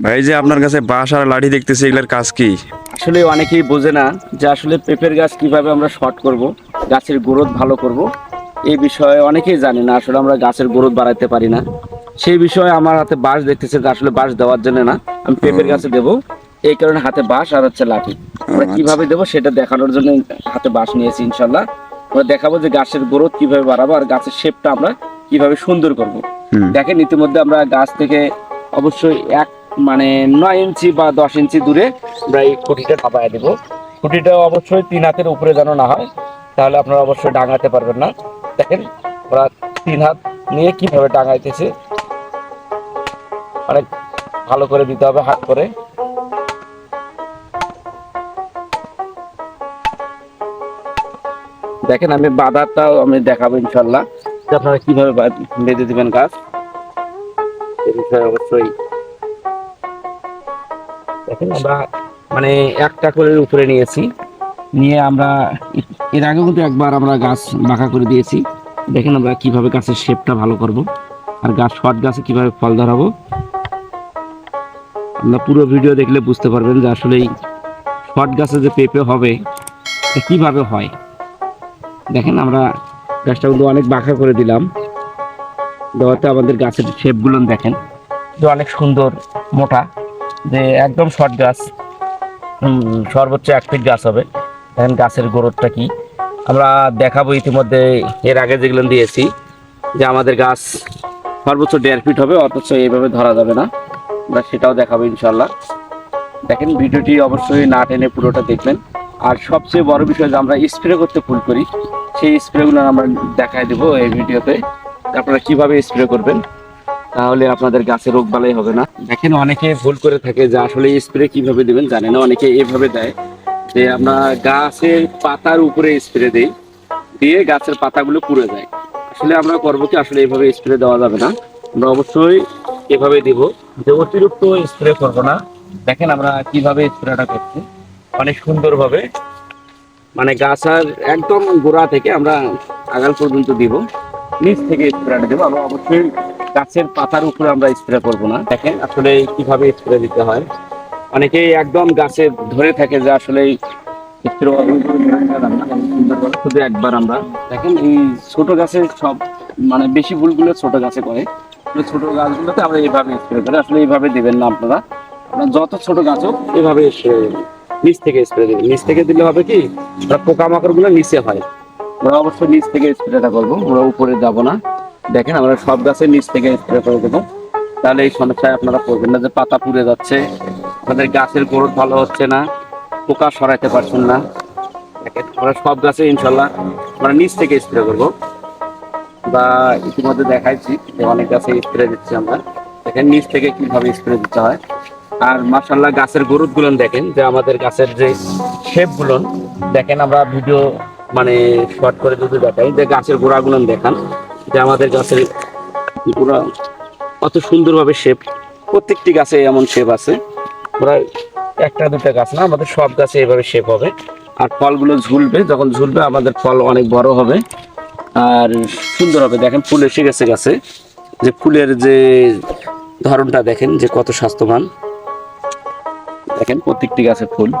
ভাই যে আপনার কাছে বাঁশ আর লাঠি দেখতেছি এগুলার কাজ কি? আসলে অনেকেই বোঝে না যে আসলে পেঁপের গাছ কীভাবে আমরা শর্ট করব গাছের গ্রোথ ভালো করব। এই বিষয়ে অনেকেই জানে না আসলে আমরা গাছের গ্রোথ বাড়াইতে পারি না। সেই বিষয়ে আমার হাতে বাঁশ দেখতেছে আসলে বাঁশ দেওয়ার জন্য না আমি পেঁপের গাছে দেবো। এই কারণে হাতে বাঁশ আর হচ্ছে লাঠি। আমরা আচ্ছা। কীভাবে দেবো সেটা দেখানোর জন্য হাতে বাঁশ নিয়েছি ইনশাল্লাহ। আমরা দেখাবো যে গাছের গ্রোথ কীভাবে বাড়াবো আর গাছের শেপটা আমরা কীভাবে সুন্দর করব। দেখেন ইতিমধ্যে আমরা গাছ থেকে অবশ্যই এক মানে নয় ইঞ্চি বা দশ ইঞ্চি দূরে আমরা এই খুঁটিটা চাপায় দেবো। খুঁটিটা অবশ্যই তিন হাতের উপরে যেন না হয়, তাহলে আপনারা অবশ্যই ডাঙাতে পারবেন না। দেখেন, ওরা তিন হাত নিয়ে কীভাবে ডাঙাইতেছে। অনেক ভালো করে দিতে হবে হাত করে দেখেন, আমি বাধাটাও আমি দেখাবো ইনশাল্লাহ। আপনারা কীভাবে বেঁধে দিবেন গাছ, এ বিষয়ে অবশ্যই দেখেন, আমরা মানে একটা করে উপরে নিয়েছি। নিয়ে আমরা এর আগে কিন্তু একবার আমরা গাছ বাঁকা করে দিয়েছি। দেখেন আমরা কীভাবে গাছের শেপটা ভালো করব আর গাছ শর্ট গাছে কীভাবে ফল ধরাবো। আমরা পুরো ভিডিও দেখলে বুঝতে পারবেন যে আসলে এই শর্ট গাছে যে পেঁপে হবে কীভাবে হয়। দেখেন আমরা গাছটা কিন্তু অনেক বাঁকা করে দিলাম। দেওয়াতে আমাদের গাছের শেপগুলো দেখেন অনেক সুন্দর মোটা। যে একদম শর্ট গাছ। সর্বোচ্চ এক ফিট গাছ হবে। দেখেন গাছের গ্রোথটা কি। আমরা দেখাবো ইতিমধ্যে এর আগে যেগুলো দিয়েছি, যে আমাদের গাছ সর্বোচ্চ দেড় ফিট হবে, অথচ এইভাবে ধরা যাবে না। আমরা সেটাও দেখাবো ইনশাল্লাহ দেখেন ভিডিওটি অবশ্যই না টেনে পুরোটা দেখবেন। আর সবচেয়ে বড় বিষয় যে আমরা স্প্রে করতে ভুল করি, সেই স্প্রেগুলো আমরা দেখাই দেবো এই ভিডিওতে। আপনারা কীভাবে স্প্রে করবেন? তাহলে আপনাদের গাছে রোগ বালাই হবে না। দেখেন অনেকে ভুল করে থাকে যে আসলে স্প্রে কীভাবে দিবেন, জানে না, অনেকে এভাবে দেয় যে আমরা গাছের পাতার উপরে স্প্রে দেই, দিয়ে গাছের পাতাগুলো পুড়ে যায়। আসলে আমরা করব কি, আসলে এইভাবে স্প্রে দেওয়া যাবে না। আমরা অবশ্যই এভাবে দিব, যে অতিরিক্ত স্প্রে করব না। দেখেন আমরা কীভাবে স্প্রেটা করছি, অনেক সুন্দরভাবে। মানে গাছ আর একদম গোড়া থেকে আমরা আগাল পর্যন্ত দিব। নিচ থেকে স্প্রেটা দেবো। আমরা অবশ্যই গাছের পাতার উপরে আমরা স্প্রে করব না। দেখেন আসলে কীভাবে স্প্রে দিতে হয়। অনেকেই একদম গাছে ধরে থাকে যে আসলে একবার আমরা। দেখেন এই ছোট গাছে সব মানে বেশি ভুলগুলো ছোট গাছে করে। ছোট গাছগুলোতে আমরা এইভাবে স্প্রে করি। আসলে এইভাবে দিবেন না আপনারা। যত ছোট গাছ হোক এভাবে দিবেন। নিচ থেকে স্প্রে দিবেন নিচ থেকে দিলে হবে কি পোকামাকড়গুলো নিচে হয়। আমরা অবশ্যই নিচ থেকে স্প্রেটা করব, আমরা উপরে যাব না। দেখেন, আমরা সব গাছের নিচ থেকে স্প্রে করে দেবো। তাহলে এই সমস্যায় আপনারা পড়বেন না যে পাতা পুড়ে যাচ্ছে, আমাদের গাছের গ্রোথ ভালো হচ্ছে না, পোকা সরাইতে পারছেন না। আমরা সব গাছে ইনশাল্লাহ আমরা নিচ থেকে স্প্রে করব। বা ইতিমধ্যে দেখাইছি যে অনেক গাছে স্প্রে দিচ্ছি আমরা। দেখেন, নিচ থেকে কীভাবে স্প্রে দিতে হয়। আর মার্শাল্লাহ গাছের গ্রোথগুলো দেখেন, যে আমাদের গাছের যে শেপগুলো, দেখেন, আমরা ভিডিও মানে শর্ট করে যদি দেখাই, যে গাছের গোড়াগুলো দেখান, যে আমাদের গাছের পুরো কত সুন্দরভাবে শেপ প্রত্যেকটি গাছে এমন শেপ আছে। ওরা একটা, দুটা গাছ না, আমাদের সব গাছে এভাবে শেপ হবে। আর ফলগুলো ঝুলবে, যখন ঝুলবে আমাদের ফল অনেক বড় হবে। আর সুন্দর হবে। দেখেন, ফুল এসে গেছে গাছে। যে ফুলের যে ধরনটা দেখেন, যে কত স্বাস্থ্যবান। দেখেন, প্রত্যেকটি গাছে ফুল।